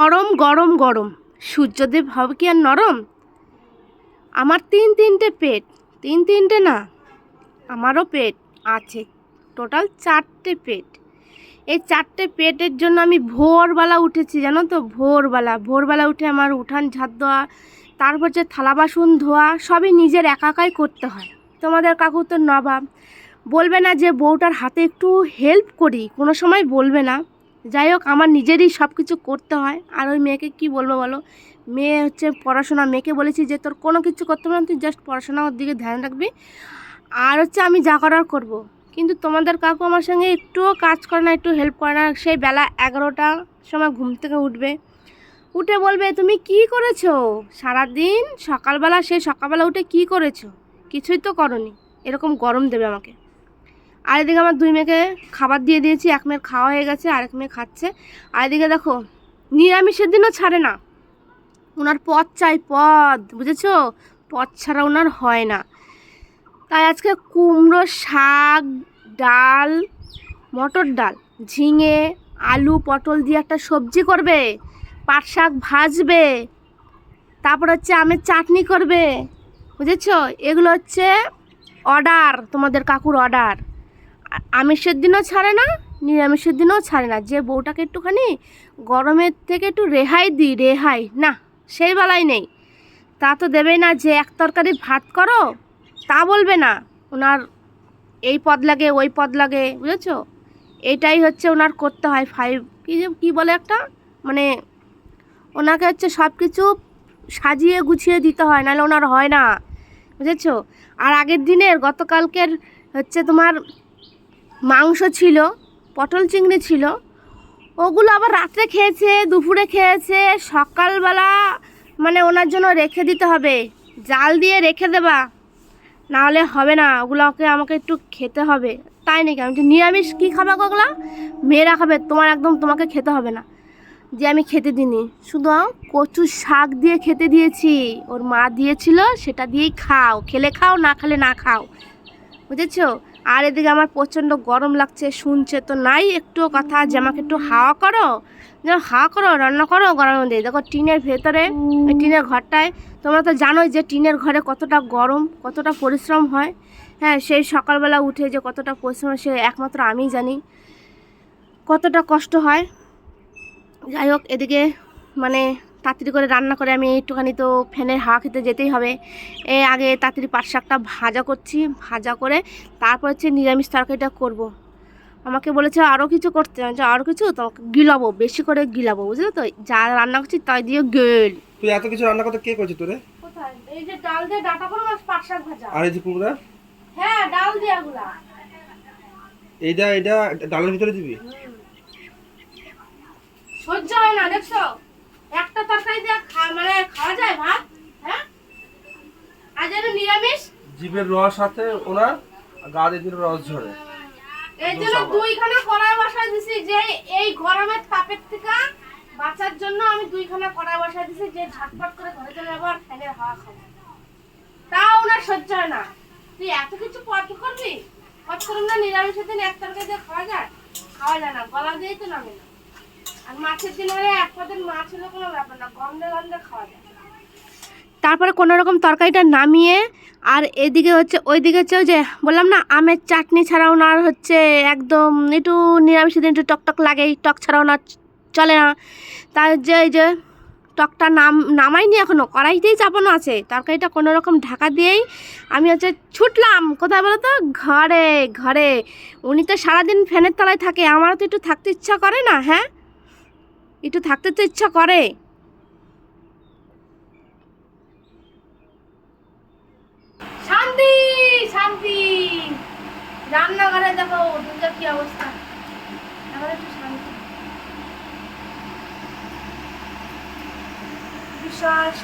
গরম গরম গরম। সূর্যদেব হবে কি আর নরম? আমার তিন তিনটে পেট। তিন তিনটে না, আমারও পেট আছে। টোটাল চারটে পেট। এই চারটে পেটের জন্য আমি ভোরবেলা উঠেছি, জানো তো? ভোরবেলা ভোরবেলা উঠে আমার উঠান ঝাড় দেওয়া, তারপর যে থালা বাসন ধোয়া, সবই নিজের একাকাই করতে হয়। তোমাদের কাকু তো নবাব। বলবে না যে বউটার হাতে একটু হেল্প করি। কোনো সময় বলবে না। যাই হোক, আমার নিজেরই সব কিছু করতে হয়। আর ওই মেয়েকে কি বলব বলো? মেয়ে হচ্ছে পড়াশোনা। মেয়েকে বলেছি যে, তোর কোনো কিছু করতে হবে না, তুই জাস্ট পড়াশোনার দিকে ধ্যান রাখবি। আর হচ্ছে আমি যা করার করব। কিন্তু তোমাদের কাকু আমার সঙ্গে একটুও কাজ করে না, একটু হেল্প করে না। সেই বেলা এগারোটা সময় ঘুম থেকে উঠবে। উঠে বলবে, তুমি কি করেছ? সারাদিন সকালবেলা, সেই সকালবেলা উঠে কি করেছ? কিছুই তো করনি। এরকম গরম দেবে আমাকে। আর এদিকে আমার দুই মেয়েকে খাবার দিয়ে দিয়েছি, এক মেয়ের খাওয়া হয়ে গেছে, আরেক মেয়ে খাচ্ছে। আর এদিকে দেখো, নিরামিষের দিনও ছাড়ে না। ওনার পদ চাই, পদ, বুঝেছ? পদ ছাড়া ওনার হয় না। তাই আজকে কুমড়ো শাক, ডাল, মটর ডাল, ঝিঙে, আলু, পটল দিয়ে একটা সবজি করবে, পাট শাক ভাজবে, তারপর হচ্ছে আমের চাটনি করবে, বুঝেছ? এগুলো হচ্ছে অর্ডার, তোমাদের কাকুর অর্ডার। আমিষের দিনও ছাড়ে না, নিরামিষের দিনও ছাড়ে না। যে বউটাকে একটুখানি গরমের থেকে একটু রেহাই দিই, রেহাই, না, সেই বেলায় নেই। তা তো দেবেই না যে এক তরকারি ভাত করো, তা বলবে না। ওনার এই পদ লাগে, ওই পদ লাগে, বুঝেছ? এটাই হচ্ছে ওনার করতে হয় ফাইভ কী কী বলে একটা? মানে ওনাকে হচ্ছে সব কিছু সাজিয়ে গুছিয়ে দিতে হয়, নাহলে ওনার হয় না, বুঝেছ? আর আগের দিনের, গতকালকের হচ্ছে তোমার মাংস ছিল, পটল চিংড়ি ছিল। ওগুলো আবার রাত্রে খেয়েছে, দুপুরে খেয়েছে, সকালবেলা মানে ওনার জন্য রেখে দিতে হবে। জাল দিয়ে রেখে দেবা, নাহলে হবে না ওগুলোকে আমাকে একটু খেতে হবে। তাই নাকি? আমি নিরামিষ কী খাবা ওগুলো? মেয়েরা খাবে, তোমার একদম তোমাকে খেতে হবে না। যে আমি খেতে দিইনি। শুধু কচু শাক দিয়ে খেতে দিয়েছি। ওর মা দিয়েছিল, সেটা দিয়েই খাও। খেলে খাও, না খেলে না খাও। বুঝেছ? আর এদিকে আমার প্রচণ্ড গরম লাগছে, শুনছে তো নাই একটু কথা, যে আমাকে একটু হাওয়া করো যেন হাওয়া করো, রান্না করো গরমের মধ্যে। দেখো টিনের ভেতরে টিনের ঘরটায়, তোমরা তো জানোই যে টিনের ঘরে কতটা গরম, কতটা পরিশ্রম হয়। হ্যাঁ সেই সকালবেলা উঠে যে কতটা পরিশ্রম, সে একমাত্র আমি জানি কতটা কষ্ট হয়। যাই হোক, এদিকে মানে তাড়াতাড়ি করে রান্না করে আমি একটুখানি তো ফ্যানের হাওয়া খেতে যেতেই হবে। এ আগে তাড়াতাড়ি পাট শাকটা ভাজা করছি ভাজা করে তারপর হচ্ছে নিরামিষ তরকারিটা করব। আমাকে বলেছে আরও কিছু করতে বলছি, আরও কিছু? তোমাকে গিলাবো বেশি করে গিলাবো বুঝলে তো? যা রান্না করছি তাই দিয়ে গেল। তুই এত কিছু রান্না করতে কে করেছে তোরে? কোথায়? এই যে ডাল দিয়ে ডাটা করো পাট শাক ভাজা। আর এই যে কুমড়া? হ্যাঁ ডাল দিয়ে এগুলা। এইটা এইটা ডালের ভিতরে দিবি? সহ্য হয় না দেখছ? একটা তরকারি দিয়ে মানে খাওয়া যায় ভাত? হ্যাঁ? আজ এটা নিরামিষ? জিভের রস সাথে ওনার গা দিয়ে রস ঝরে। এই জন্য দুইখানা কড়াই বসায় দিছি যে এই গরমের তাপের থেকে বাঁচার জন্য আমি দুইখানা কড়াই বসায় দিছি যে ঝটপট করে ঘরে চলে যাব আর ফ্যানের হাওয়া খাব। তাও ওনার সহ্য হয় না। তুই এত কিছু পট করবি? পট করুন না নিরামিষের দিন এক তরকারি দিয়ে খাওয়া যায়? খাওয়া যায় না গলা দিয়েই তো নামে না। তারপরে কোনো রকম তরকারিটা নামিয়ে আর এদিকে হচ্ছে, ওইদিকে হচ্ছে যে বললাম না, আমের চাটনি ছাড়াও না হচ্ছে একদম একটু নিরামিষের দিন একটু টকটক লাগে টক ছাড়াও না, চলে না। তার যে এই যে টকটা নাম, নামাইনি এখনও কড়াইতেই চাপানো আছে। তরকারিটা কোনো রকম ঢাকা দিয়েই আমি হচ্ছে ছুটলাম, কোথায় বলো তো? ঘরে ঘরে। উনি তো সারাদিন ফ্যানের তলায় থাকে, আমারও তো একটু থাকতে ইচ্ছা করে না হ্যাঁ? একটু থাকতে তো ইচ্ছা করে। শান্তি শান্তি। রান্নাঘরে দেখো দুর্গা কি অবস্থা? শান্তি। বিশ্বাস।